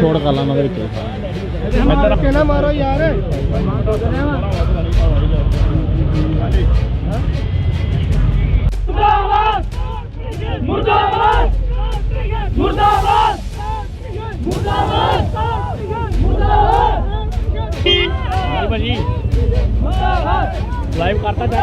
छोड़ कर लाना मारो यार लाइव करता जा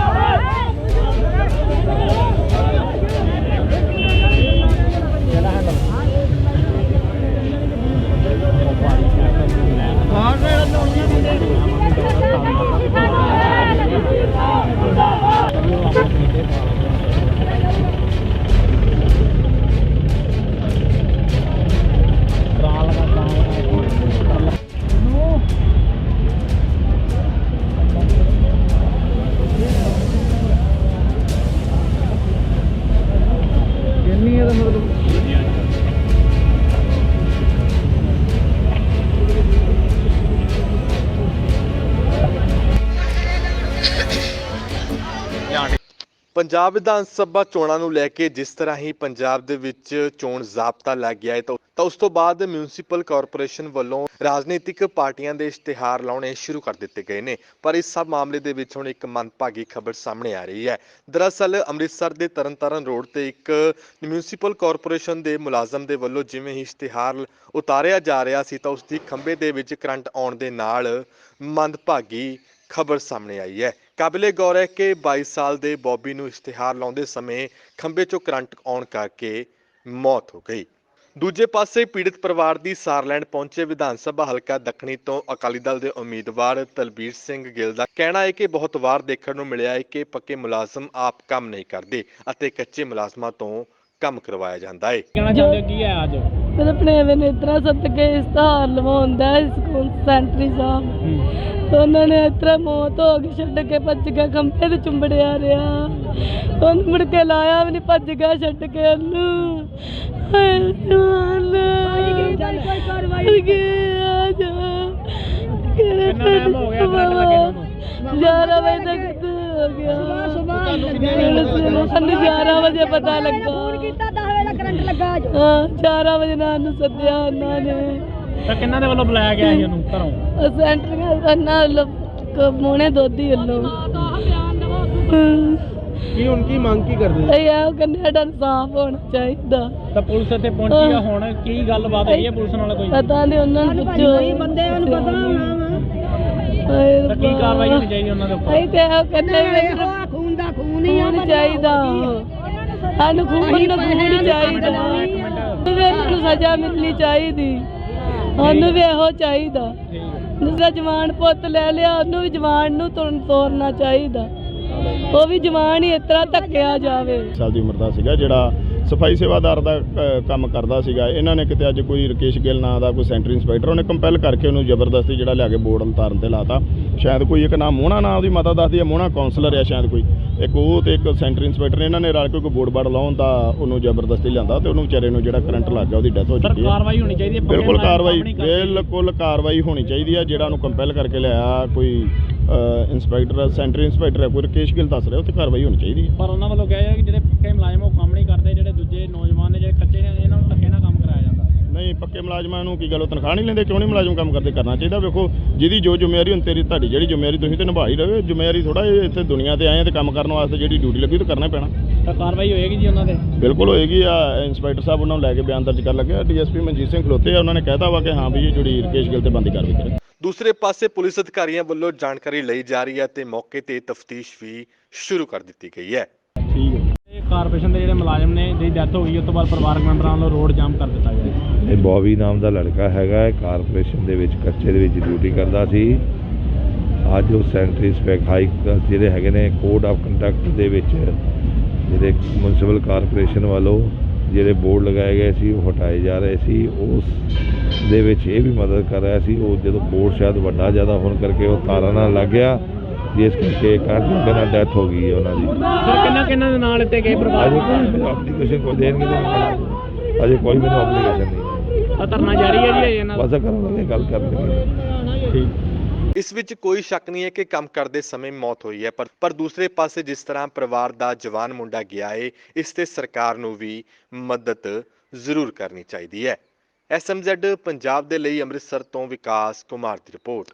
ਪੰਜਾਬ ਵਿਧਾਨ ਸਭਾ ਚੋਣਾਂ ਨੂੰ ਲੈ ਕੇ ਜਿਸ ਤਰ੍ਹਾਂ ਹੀ ਪੰਜਾਬ ਦੇ ਵਿੱਚ ਚੋਣ ਜ਼ਾਬਤਾ ਲੱਗ ਗਿਆ ਹੈ, ਤਾਂ ਉਸ ਤੋਂ ਬਾਅਦ ਮਿਊਨਿਸਪਲ ਕਾਰਪੋਰੇਸ਼ਨ ਵੱਲੋਂ ਰਾਜਨੀਤਿਕ ਪਾਰਟੀਆਂ ਦੇ ਇਸ਼ਤਿਹਾਰ ਲਾਉਣੇ ਸ਼ੁਰੂ ਕਰ ਦਿੱਤੇ ਗਏ ਨੇ। ਪਰ ਇਸ ਸਭ ਮਾਮਲੇ ਦੇ ਵਿੱਚ ਹੁਣ ਇੱਕ ਮੰਦਭਾਗੀ ਖਬਰ ਸਾਹਮਣੇ ਆ ਰਹੀ ਹੈ। ਦਰਅਸਲ ਅੰਮ੍ਰਿਤਸਰ ਦੇ ਤਰਨਤਾਰਨ ਰੋਡ ਤੇ ਇੱਕ ਮਿਊਨਿਸਪਲ ਕਾਰਪੋਰੇਸ਼ਨ ਦੇ ਮੁਲਾਜ਼ਮ ਦੇ ਵੱਲੋਂ ਜਿਵੇਂ ਹੀ ਇਸ਼ਤਿਹਾਰ ਉਤਾਰਿਆ ਜਾ ਰਿਹਾ ਸੀ, ਤਾਂ ਉਸ ਦੀ ਖੰਭੇ ਦੇ ਵਿੱਚ ਕਰੰਟ ਆਉਣ ਦੇ ਨਾਲ ਮੰਦਭਾਗੀ ਖਬਰ ਸਾਹਮਣੇ ਆਈ ਹੈ। ਕਾਬਿਲੇ ਗੌਰ ਹੈ ਕਿ 22 ਸਾਲ ਦੇ ਬੌਬੀ ਨੂੰ ਇਸ਼ਤਿਹਾਰ ਲਾਉਂਦੇ ਸਮੇਂ ਖੰਭੇ 'ਚੋਂ ਕਰੰਟ ਆਉਣ ਕਰਕੇ ਮੌਤ ਹੋ ਗਈ। ਦੂਜੇ ਪਾਸੇ ਪੀੜਤ ਪਰਿਵਾਰ ਦੀ ਸਾਰ ਲੈਣ ਪਹੁੰਚੇ ਵਿਧਾਨ ਸਭਾ ਹਲਕਾ ਦੱਖਣੀ ਤੋਂ ਅਕਾਲੀ ਦਲ ਦੇ ਉਮੀਦਵਾਰ ਤਲਬੀਰ ਸਿੰਘ ਗਿੱਲ ਦਾ ਕਹਿਣਾ ਹੈ ਕਿ ਬਹੁਤ ਵਾਰ ਦੇਖਣ ਨੂੰ ਮਿਲਿਆ ਹੈ ਕਿ ਪੱਕੇ ਮੁਲਾਜ਼ਮ ਆਪ ਕੰਮ ਨਹੀਂ ਕਰਦੇ ਅਤੇ ਕੱਚੇ ਮੁਲਾਜ਼ਮਾਂ ਤੋਂ ਕੰਮ ਕਰਵਾਇਆ ਜਾਂਦਾ ਹੈ। ਕਹਿਣਾ ਚਾਹੁੰਦੇ ਕੀ ਹੈ ਅੱਜ? ਮੇਰੇ ਆਪਣੇ ਨੇਤਰਾ ਸਦਕੇ ਇਸਤਹਾਰ ਲਵਾਉਂਦਾ ਸਕੂਲ ਸੈਂਟਰੀ ਸਾਹਿਬ। ਤੇ ਉਹਨਾਂ ਨੇ ਇਤਰਾ ਮੌਤ ਹੋ ਗਈ ਛੱਡ ਕੇ ਭੱਜ ਗਿਆ ਖੰਭੇ ਤੇ ਚੁੰਬੜਿਆ ਰਿਹਾ। ਉਹਨੂੰ ਮੁੜ ਕੇ ਲਾਇਆ ਵੀ ਨਹੀਂ ਭੱਜ ਗਿਆ ਛੱਡ ਕੇ ਉਹਨੂੰ ਹਾਏ ਕਾਰਵਾਈ ਆ ਜਾ ਕਿਹੜੇ time ਹੋ ਗਿਆ? 11 ਵਜੇ ਤੱਕ ਹੋ ਗਿਆ। ਸੁਬਾਹ ਸਾਨੂੰ 11 ਵਜੇ ਪਤਾ ਲੱਗਾ। ਫੋਨ ਕੀਤਾ 10 ਵਜੇ ਦਾ ਕਰੰਟ ਲੱਗਾ ਹਾਂ 4 ਵਜੇ ਨਾਲ ਨੂੰ ਸੱਦਿਆ ਉਹਨਾਂ ਨੇ। ਤਾਂ ਕਿੰਨਾਂ ਦੇ ਵੱਲੋਂ ਬੁਲਾਇਆ ਗਿਆ ਸੀ ਉਹਨੂੰ ਘਰੋਂ? ਉਹ ਸੈਂਟਰ ਨਾਲ ਮੋਣੇ ਦੋਦੀ ਵੱਲੋਂ ਕੀ ਹੁਣ ਕੀ ਮੰਗ ਕੀ ਕਰਦੇ? ਇਹ ਆ ਸਾਡਾ ਇਨਸਾਫ ਹੋਣਾ ਚਾਹੀਦਾ। ਤਾਂ ਪੁਲਿਸ ਇੱਥੇ ਪਹੁੰਚੀ ਆ ਹੁਣ ਕੀ ਗੱਲਬਾਤ ਹੋਈ ਹੈ ਪੁਲਿਸ ਨਾਲ ਕੋਈ? ਪਤਾ ਨਹੀਂ ਉਹਨਾਂ ਨੂੰ ਪੁੱਛੋ। ਬੰਦੇ ਨੂੰ ਪਤਾ ਹੋਣਾ ਤਾਂ ਕੀ ਕਾਰਵਾਈ ਹੋਣੀ ਚਾਹੀਦੀ ਉਹਨਾਂ ਦੇ ਉੱਪਰ? ਅਸੀਂ ਤੇ ਇਹ ਕਹਿੰਦੇ ਵੀ ਖੂਨ ਦਾ ਖੂਨ ਹੀ ਹੋਣਾ ਚਾਹੀਦਾ। ਸਾਨੂੰ ਖੂਨ ਖੂਨ ਚਾਹੀਦਾ। ਸਜ਼ਾ ਮਿਲਣੀ ਚਾਹੀਦੀ। ਵੀ ਇਹੋ ਚਾਹੀਦਾ। ਜਿਸਦਾ ਜਵਾਨ ਪੁੱਤ ਲੈ ਲਿਆ ਉਹਨੂੰ ਵੀ ਜਵਾਨ ਨੂੰ ਤੁਰਨ ਤੋਰਨਾ ਚਾਹੀਦਾ। ਉਹ ਵੀ ਜਵਾਨ ਹੀ ਇਸ ਤਰ੍ਹਾਂ ਧੱਕਿਆ ਜਾਵੇ। ਸਾਲ ਦੀ ਉਮਰ ਦਾ ਸੀਗਾ ਜਿਹੜਾ ਸਫ਼ਾਈ ਸੇਵਾਦਾਰ ਦਾ ਕੰਮ ਕਰਦਾ ਸੀਗਾ। ਇਹਨਾਂ ਨੇ ਕਿਤੇ ਅੱਜ ਕੋਈ ਰਕੇਸ਼ ਗਿੱਲ ਨਾਂ ਦਾ ਕੋਈ ਸੈਂਟਰ ਇੰਸਪੈਕਟਰ ਉਹਨੇ ਕੰਪੈਲ ਕਰਕੇ ਉਹਨੂੰ ਜ਼ਬਰਦਸਤੀ ਜਿਹੜਾ ਲਿਆ ਕੇ ਬੋਰਡ ਉਤਾਰਨ ਤੇ ਲਾਤਾ। ਸ਼ਾਇਦ ਕੋਈ ਇੱਕ ਨਾਮ ਮੋਹਣਾ ਨਾਂ ਉਹਦੀ ਮਾਤਾ ਦੱਸਦੀ ਹੈ ਮੋਹਣਾ ਕਾਉਂਸਲਰ ਹੈ ਸ਼ਾਇਦ ਕੋਈ। ਇੱਕ ਉਹ ਤੇ ਇੱਕ ਸੈਂਟਰ ਇੰਸਪੈਕਟਰ ਨੇ ਇਹਨਾਂ ਨੇ ਰਲ ਕੇ ਕੋਈ ਬੋਰਡ ਬਾੜ ਲਾਉਣ ਦਾ ਉਹਨੂੰ ਜ਼ਬਰਦਸਤੀ ਲਿਆਂਦਾ ਤੇ ਉਹਨੂੰ ਵਿਚਾਰੇ ਨੂੰ ਜਿਹੜਾ ਕਰੰਟ ਲੱਗ ਗਿਆ ਉਹਦੀ ਡੈਥ ਹੋ ਚੁੱਕੀ ਹੈ ਕਾਰਵਾਈ ਹੋਣੀ ਚਾਹੀਦੀ ਹੈ ਬਿਲਕੁਲ ਕਾਰਵਾਈ। ਬਿਲਕੁਲ ਕਾਰਵਾਈ ਹੋਣੀ ਚਾਹੀਦੀ ਹੈ ਜਿਹੜਾ ਉਹਨੂੰ ਕੰਪੈਲ ਕਰਕੇ ਲਿਆਇਆ ਕੋਈ ਇੰਸਪੈਕਟਰ ਸੈਂਟਰ ਇੰਸਪੈਕਟਰ ਹੈ ਕੋਈ ਰਕੇਸ਼ ਗਿੱਲ ਦੱਸ ਰਿਹਾ ਤੇ ਕਾਰਵਾਈ ਹੋਣੀ ਚਾਹੀਦੀ ਹੈ। ਪਰ ਉਹਨਾਂ ਵੱਲੋਂ ਕਿਹਾ ਹੈ ਕਿ ਜਿਹੜੇ ਪੱਕੇ ਮੁਲਾਜ਼ਮ ਉਹ ਕੰਮ ਨਹੀਂ ਕਰਦੇ ਜਿਹੜੇ ਦੂਜੇ ਨੌਜਵਾਨ ਨੇ ਜਿਹੜੇ ਕੱਚੇ ਨੇ ਇਹਨਾਂ ਨੂੰ ਧੱਕੇ ਨਾਲ ਕੰਮ ਕਰਾਇਆ ਜਾਂਦਾ। ਨਹੀਂ ਪੱਕੇ ਮੁਲਾਜ਼ਮਾਂ ਨੂੰ ਕੀ ਗੱਲ ਉਹ ਤਨਖਾਹ ਨਹੀਂ ਲੈਂਦੇ ਕਿਉਂ ਨਹੀਂ ਮੁਲਾਜ਼ਮ ਕੰਮ ਕਰਦੇ? ਕਰਨਾ ਚਾਹੀਦਾ ਵੇਖੋ ਜਿਹਦੀ ਜੋ ਜ਼ਿੰਮੇਵਾਰੀ ਹੁਣ ਤੇਰੀ ਤੁਹਾਡੀ ਜਿਹੜੀ ਜ਼ਿੰਮੇਵਾਰੀ ਤੁਸੀਂ ਤੇ ਨਿਭਾ ਹੀ ਰਹੇ ਜ਼ਿੰਮੇਵਾਰੀ ਥੋੜਾ ਇੱਥੇ ਦੁਨੀਆ ਤੇ ਆਏ ਆ ਤੇ ਕੰਮ ਕਰਨ ਵਾਸਤੇ ਜਿਹੜੀ ਡਿਊਟੀ ਲੱਗੀ ਉਹ ਤਾਂ ਕਰਨਾ ਪੈਣਾ। ਤਾਂ ਕਾਰਵਾਈ ਹੋਏਗੀ ਜੀ ਉਹਨਾਂ ਦੇ ਬਿਲਕੁਲ ਹੋਏਗੀ ਆ ਇੰਸਪੈਕਟਰ ਸਾਹਿਬ ਉਹਨਾਂ ਨੂੰ ਲੈ ਕੇ ਬਿਆਨ ਦਰਜ ਕਰਨ ਲੱਗੇ ਡੀਐਸਪੀ ਮਨਜੀਤ ਸਿੰਘ ਖਲੋਤੇ ਆ ਉਹਨਾਂ ਨੇ ਕਹਿਤਾ ਵਾ ਕਿ ਹਾਂ ਵੀ ਇਹ ਜਿਹੜੀ ਰਕੇਸ਼ ਗਿੱਲ ਤੇ ਬੰਦੀ ਕਾਰਵਾਈ ਕਰੇ। ਦੂਸਰੇ ਪਾਸੇ ਪੁਲਿਸ ਅਧਿਕਾਰੀਆਂ ਵੱਲੋਂ ਜਾਣਕਾਰੀ ਲਈ ਜਾ ਰਹੀ ਹੈ ਤੇ ਮੌਕੇ ਤੇ ਤਫਤੀਸ਼ ਵੀ ਸ਼ੁਰੂ ਕਰ ਦਿੱਤੀ ਗਈ ਹੈ। ਠੀਕ ਹੈ। ਇਹ ਕਾਰਪੋਰੇਸ਼ਨ ਦੇ ਜਿਹੜੇ ਮੁਲਾਜ਼ਮ ਨੇ ਜਿਹਦੀ ਡੈਥ ਹੋ ਗਈ ਉਸ ਤੋਂ ਬਾਅਦ ਪਰਿਵਾਰਕ ਮੈਂਬਰਾਂ ਵੱਲੋਂ ਰੋਡ ਜਾਮ ਕਰ ਦਿੱਤਾ ਗਿਆ ਹੈ। ਇਹ ਬੌਬੀ ਨਾਮ ਦਾ ਲੜਕਾ ਹੈਗਾ ਹੈ ਕਾਰਪੋਰੇਸ਼ਨ ਦੇ ਵਿੱਚ ਕੱਚੇ ਦੇ ਵਿੱਚ ਡਿਊਟੀ ਕਰਦਾ ਸੀ। ਅੱਜ ਉਹ ਸੈਂਟਰੀ ਸਪੈਕ ਹਾਈ ਜਿਹੜੇ ਹੈਗੇ ਨੇ ਕੋਡ ਆਫ ਕੰਡਕਟ ਦੇ ਵਿੱਚ ਜਿਹੜੇ ਮਿਊਨਿਸਪਲ ਕਾਰਪੋਰੇਸ਼ਨ ਵੱਲੋਂ ਜਿਹੜੇ ਬੋਰਡ ਲਗਾਏ ਗਏ ਸੀ ਉਹ ਹਟਾਏ ਜਾ ਰਹੇ ਸੀ। ਉਸ ਦੇ ਵਿੱਚ ਇਹ ਵੀ ਮਦਦ ਕਰ ਰਿਹਾ ਸੀ ਉਹ ਜਦੋਂ ਬੋਰਡ ਸ਼ਾਇਦ ਵੱਡਾ ਜ਼ਿਆਦਾ ਹੋਣ ਕਰਕੇ ਉਹ ਤਾਰਾਂ ਨਾਲ ਲੱਗ ਗਿਆ ਜਿਸ ਕਰਕੇ ਕਾਰਨ ਲੋਕਾਂ ਡੈਥ ਹੋ ਗਈ ਉਹਨਾਂ ਦੀ। ਸਰ ਕਿੰਨਾ ਕਿੰਨਾ ਦੇ ਨਾਲ ਇੱਥੇ ਗਏ ਪਰਿਵਾਰ? ਅਜੇ ਕੋਈ ਐਪਲੀਕੇਸ਼ਨ ਕੋਈ ਦੇਣਗੇ ਤਾਂ ਅਜੇ ਕੋਈ ਮੈਨੂੰ ਐਪਲੀਕੇਸ਼ਨ ਨਹੀਂ ਧਰਨਾ ਜਾਰੀ ਹੈ ਜੀ ਇਹਨਾਂ ਬਸ ਕਰਨ ਲੱਗੇ ਗੱਲ ਕਰਦੇ ਠੀਕ। ਇਸ ਵਿੱਚ ਕੋਈ ਸ਼ੱਕ ਨਹੀਂ ਹੈ ਕਿ ਕੰਮ ਕਰਦੇ ਸਮੇਂ ਮੌਤ ਹੋਈ ਹੈ ਪਰ ਪਰ ਦੂਸਰੇ ਪਾਸੇ ਜਿਸ ਤਰ੍ਹਾਂ ਪਰਿਵਾਰ ਦਾ ਜਵਾਨ ਮੁੰਡਾ ਗਿਆ ਹੈ ਇਸ ਤੇ ਸਰਕਾਰ ਨੂੰ ਵੀ ਮਦਦ ਜ਼ਰੂਰ ਕਰਨੀ ਚਾਹੀਦੀ ਹੈ। ਐਸਐਮਜ਼ੈਡ ਪੰਜਾਬ ਦੇ ਲਈ ਅੰਮ੍ਰਿਤਸਰ ਤੋਂ ਵਿਕਾਸ ਕੁਮਾਰ ਦੀ ਰਿਪੋਰਟ।